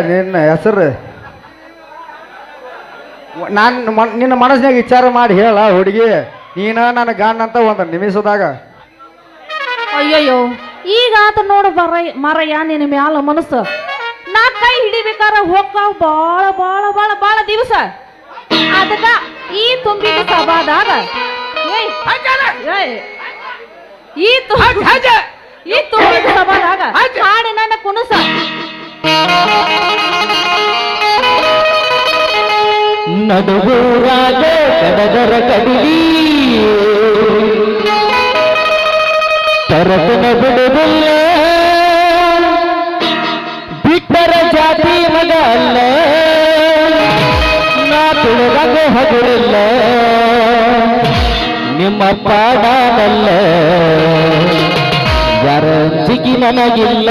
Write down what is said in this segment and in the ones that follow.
ನಿನ್ನ ಹೆಸರು? ನಾನು ನಿನ್ನ ಮನಸ್ಸಿನಾಗ ವಿಚಾರ ಮಾಡಿ ಹೇಳ ಹುಡುಗಿ. ನೀನ ನನ್ನ ಗಂಡ ಅಂತ ಒಂದು ನಿಮಿಷದಾಗ. ಅಯ್ಯಯ್ಯೋ ಈಗ ಆತ ನೋಡು ಬರ ಮರಯ್ಯ ನಿನ್ನ ಮ್ಯಾಲ ಮನಸ್ಸು. ನಾ ಕೈ ಹಿಡಿಬೇಕಾರ ಹೋಗ್ತಾವ ಬಾಳ ಬಾಳ ಬಾಳ ಬಾಳ ದಿವಸ. ಅದಕ್ಕ ಈ ತುಂಬಿದ ಸಭಾದಾಗ. ಏಯ್, ಏಯ್, ಈ ತು- ಈ ತುಂಬಿದ ಸಭಾದಾಗ ಹಾಡಿ ನನ್ನ ಕುಣಸ. ನಡುಗೂರಾಗ ಕಡದರ ಕಡಿಲಿ. ತರತನ ಬಿಡುವುದಿಲ್ಲ ಬಿಟ್ಟರ ಜಾತಿ ಮಗ ಅಲ್ಲ. ನಾ ತುಳಿದಾಗ ಹಗುರಿಲ್ಲ ನಿಮ್ಮ ಪಾಡಾನಲ್ಲ ಯಾರ ಅಂಜಿಕೆ ನನಗಿಲ್ಲ.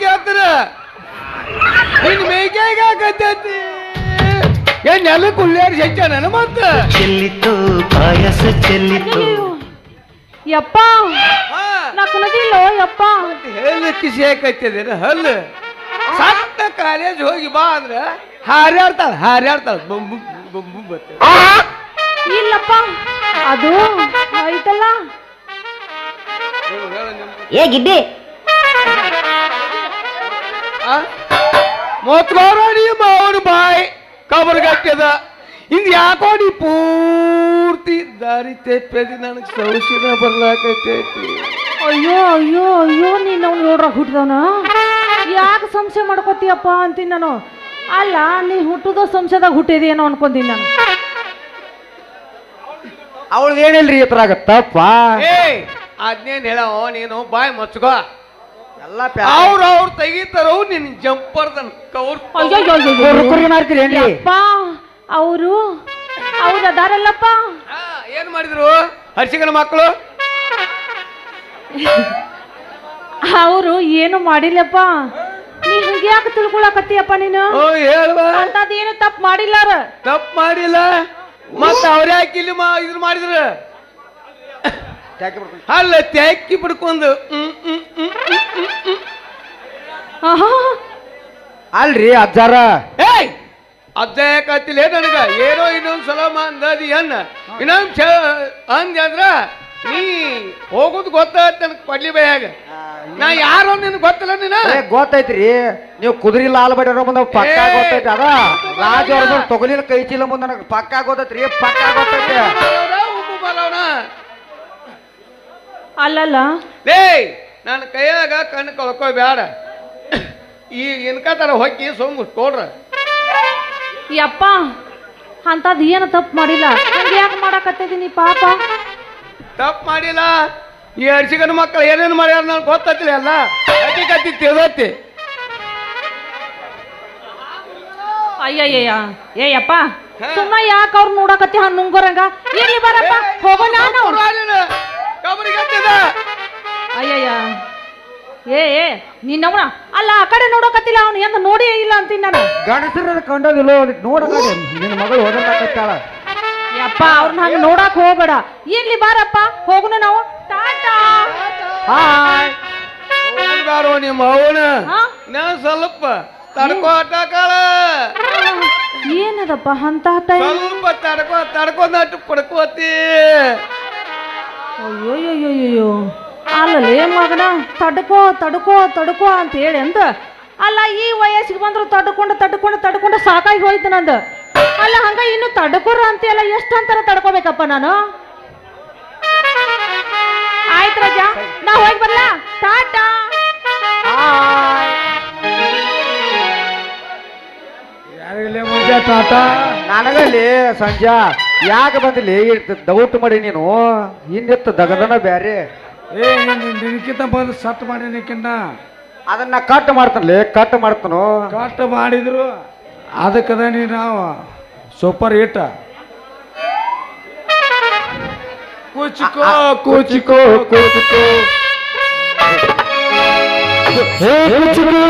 ಕೇಳ್ತಾರ? ನಿನ್ ಮೇಗ್ಯಾಗ ಹಾಕತೈತಿ ಏನ್ ನೆಲ ಕುಳ್ಳ್ಯಾರ ಹೆಚ್ಚ ನನ್ನ ಮತ್ತ. ಚೆಲ್ಲಿತು ಪಾಯಸ ಚೆಲ್ಲಿತು. ಯಪ್ಪ ಹಾ, ನಾ ಕುಣದಿಲ್ಲೋ ಯಪ್ಪ. ಹಲ್ಲು ಕಿಸಿ ಹಾಕೈತಿದೇನ ಹಲ್ಲು? ಸಣ್ಣ ಕಾಲೇಜ್ ಹೋಗಿ ಬಾ ಅಂದ್ರ ಹಾರ್ಯಾಡ್ತಾಳ ಹಾರ್ಯಾಡ್ತಾಳ. ಬಂಬು ಬಂಬು ಬತ್ತೆ. ಇಲ್ಲಪ್ಪ ಅದು ಐತಲ್ಲ ಏ ಗಿಡ್ಡಿ. ಮೊತ್ಕೋರ ನೀ ಮಾವನ ಬಾಯ್ ಕಬರ್ಗಟ್ಟದ ಹಿಂಗ್ ಯಾಕೋ ನೀ ಪೂರ್ತಿ ದಾರಿ ತೆಪ್ಪದಿ ನನಗೆ ಸೌಶಿನ ಬರ್ಲಾಕೈತೈತಿ ಅಯ್ಯೋ ಅಯ್ಯೋ ಅಯ್ಯೋ ನೀನು ಅವ್ನು ನೋಡ್ರ ಹುಟ್ಟಿದವನ ಯಾಕೆ ಸಂಶಯ ಮಾಡ್ಕೋತೀಯಪ್ಪ ಅಂತೀನಿ ನಾನು. ಅಲ್ಲ ನೀ ಹುಟ್ಟುದ ಸಂಶಯದಾಗ ಹುಟ್ಟಿದೇನೋ ಅನ್ಕೊಂತೀನಿ ನಾನು. ಅವಳದೇನಿಲ್ರಿ ಈ ತಪ್ಪ ಏಯ್ ಅದ್ನೇನ್ ಹೇಳವ ನೀನು ಬಾಯ್ ಮಚ್ಕೋ. ಎಲ್ಲ ಅವ್ರ ಅವ್ರು ತೆಗಿತಾರೋ ನಿನ್ ಜಂಪರ್ದನ್ ಕೌರ್ ಅಯ್ಯೋ ಅಯ್ಯೋ, ಅಯ್ಯೋ, ಕುರಿ ಕುರಿ ಮಾಡ್ತೀರಿ ಏನ್ರಿ? ಯಪ್ಪ ಅವರು ಅವ್ರು ಅದಾರಲ್ಲಪ್ಪ. ಆ, ಏನ್ ಮಾಡಿದ್ರು? ಹರ್ಷಿಗನ ಮಕ್ಕಳು? ಅವರು ಏನು ಮಾಡಿಲ್ಲಪ್ಪ. ನೀ ಹಂಗೆ ಯಾಕೆ ತಿಳ್ಕೊಳಕತ್ತೀಯಪ್ಪ ನೀನು? ಓ ಹೇಳುವ. ಅಂತದೇನು ತಪ್ಪು ಮಾಡಿಲ್ಲಾರ? ತಪ್ಪು ಮಾಡಿಲ್ಲ. ಮತ್ತೆ ಅವ್ರ ಯಾಕೆ ಇಲ್ಲಿ ಇದ್ರು ಮಾಡಿದ್ರ? ಅಲ್ಲ ತ್ಯಾಕಿ ಬಿಡ್ಕೊಂಡು ಹ್ಮ್ ಹ್ಮ್ ಹ್ಮ್ ಹ್ಮ್ ಹ್ಮ್ ಹ್ಮ್. ಆಹಾ. ಅಲ್ರಿ ಅಜ್ಜಾರ. ಏಯ್ ಅಜ್ಜ ಯಾಕತ್ತಿಲ್ಲ ನನಗ ಏನೋ ಇನ್ನೊಂದ್ ಸಲ ಅಂದದಿ ಅನ್ನ. ಇನ್ನೊಂದ್ ಚ ಅಂದ್ಯ ಅಂದ್ರ ನೀ ಹೋಗುದ್ ಗೊತ್ತಾಯ್ತು ನನಗೆ ಕೊಡ್ಲಿ ಬೈಯಾಗ. ನಾ ಯಾರು ನಿನ್ ಗೊತ್ತಿಲ್ಲ ನೀನ? ಏ, ಗೊತ್ತೈತ್ರಿ. ನೀವು ಕುದುರಿ ಲಾಲ್ ಬಡಿರೋ ಮುಂದೆ ಪಕ್ಕ ಏ, ಗೊತ್ತೈತಿ ಅದ ರಾಜ ಬರಲ್ಲ. ಅವ್ರ ತೊಗಲಿನ ಕೈ ಚೀಲ ಮುಂದೆ ನನಗೆ ಪಕ್ಕ ಗೊತ್ತೈತ್ರಿ. ಪಕ್ಕ ಗೊತ್ತೈತಿ. ಅಲ್ಲಲ್ಲ? ಲೇ ನನ್ನ ಕೈಯಾಗ ಕಣ್ಣು ಕಳ್ಕೊಬೇಡ ಈ ಇನ್ಕ ತರ ಹೊಕ್ಕಿ ಸೊಂಗು ಕೊಡ್ರ. ಯಪ್ಪ ಅಂತದ್ ಏನು ತಪ್ಪು ಮಾಡಿಲ್ಲ? ಹಂಗೆ ಯಾಕೆ ಮಾಡಕತ್ತಿದೀನಿ ಪಾಪ? ತಪ್ಪು ಮಾಡಿಲ್ಲ. ಈ ಅಡ್ಸಿಗನ ಮಕ್ಕಳು ಏನೇನು ಮಾಡ್ಯಾರ ನನಗೆ ಗೊತ್ತಿಲ್ಲ ಅಲ್ಲ ಕತ್ತಿ ಕತ್ತಿ ತಿಳ್ದತ್ತಿ ಅಯ್ಯಯ್ಯಯ್ಯ ಏಯಪ್ಪ ಸುಮ್ಮನೆ ಯಾಕೆ ಅವ್ರು ನೋಡಕತ್ತಿ ಹಣ್ಣು ನುಂಗೋರಂಗ ಇರ್ಲಿ ಬರಪ್ಪ ಹೋಗೋಣ ನಾವು ಅಯ್ಯಯ್ಯ. ಏ ಏ ನಿನ್ನವನ ಅಲ್ಲ ಆ ಕಡೆ ನೋಡಕತ್ತಿಲ್ಲ ಅವ್ನು ಹೆಂಗ ನೋಡಿ ಇಲ್ಲ ಅಂತೀನಿ ನಾನು. ಗಂಡಸರ ಕಂಡೋದಿಲ್ಲ ನೋಡ ನಿನ್ನ ಮಗಳು ಓದಾಕತ್ತಾಳ ಯಪ್ಪ ಅವ್ರನ್ನ ಹಂಗ ನೋಡಕ್ ಹೋಗಬೇಡ. ಇಲ್ಲಿ ಬಾರಪ್ಪ ಹೋಗೋಣ ನಾವು. ಟಾಟಾ. ಹಾಯ್. ಹೋಗ್ಬಾರೋ ನಿಮ್ಮ ಅವನ? ನಾ ಸ್ವಲ್ಪ ತಡ್ಕೋ ಅಟ್ಟಾಕಾಳ ಏನದಪ್ಪ ಅಂತ ಸ್ವಲ್ಪ ತಡ್ಕೋ ತಡ್ಕೊಂಡು ಅಟ್ಟು ಪಡ್ಕೋತಿ ಅಯ್ಯೋಯ್ಯೋಯ್ಯೋ ಅಲ್ಲಲೇ ಮಗನ? ತಡ್ಕೋ ತಡ್ಕೋ ತಡ್ಕೋ ಅಂತ ಹೇಳಿ ಅಂದ. ಅಲ್ಲ ಈ ವಯಸ್ಸಿಗೆ ಬಂದ್ರು ತಡ್ಕೊಂಡು ತಡ್ಕೊಂಡು ತಡ್ಕೊಂಡು ಸಾಕಾಗಿ ಹೋಯ್ತು ನಂದು. ಅಲ್ಲ ಹಂಗ ಇನ್ನು ತಡ್ಕೊರ ಅಂತೆಲ್ಲ ಎಷ್ಟು ಅಂತಾರ ತಡ್ಕೋಬೇಕಪ್ಪ ನಾನು? ಆಯ್ತು ರಜಾ ನಾ ಹೋಗಿ ಬರ್ಲಾ? ಟಾಟಾ. ಯಾರಿಗಲೇ ಮುಂಜಾ ಟಾಟಾ? ನನಗಲ್ಲಿ ಸಂಜಾ. ಯಾಕೆ ಬಂದಿಲ್ಲಿ ಡೌಟ್ ಮಾಡಿ ನೀನು ಹಿಂದಿತ್ತು ದಗದನ ಬ್ಯಾರೆ ಏ ನಿನ್ಕಿಂತ ಬಂದು ಸಟ್ ಮಾಡಿನಕ್ಕಿಂತ ಅದನ್ನ ಕಟ್ ಮಾಡ್ತಾನಲ್ಲಿ ಕಟ್ ಮಾಡ್ತಾನು ಕಟ್ ಮಾಡಿದ್ರು ಅದಕ್ಕದ ನೀ ನಾವು ಸೂಪರ್ ಹಿಟ್ ಕೂಚಿಕೋ ಕೂಚಿಕೋ ಕೂಚಿಕೋ ಹೇ ಕುಚುಕು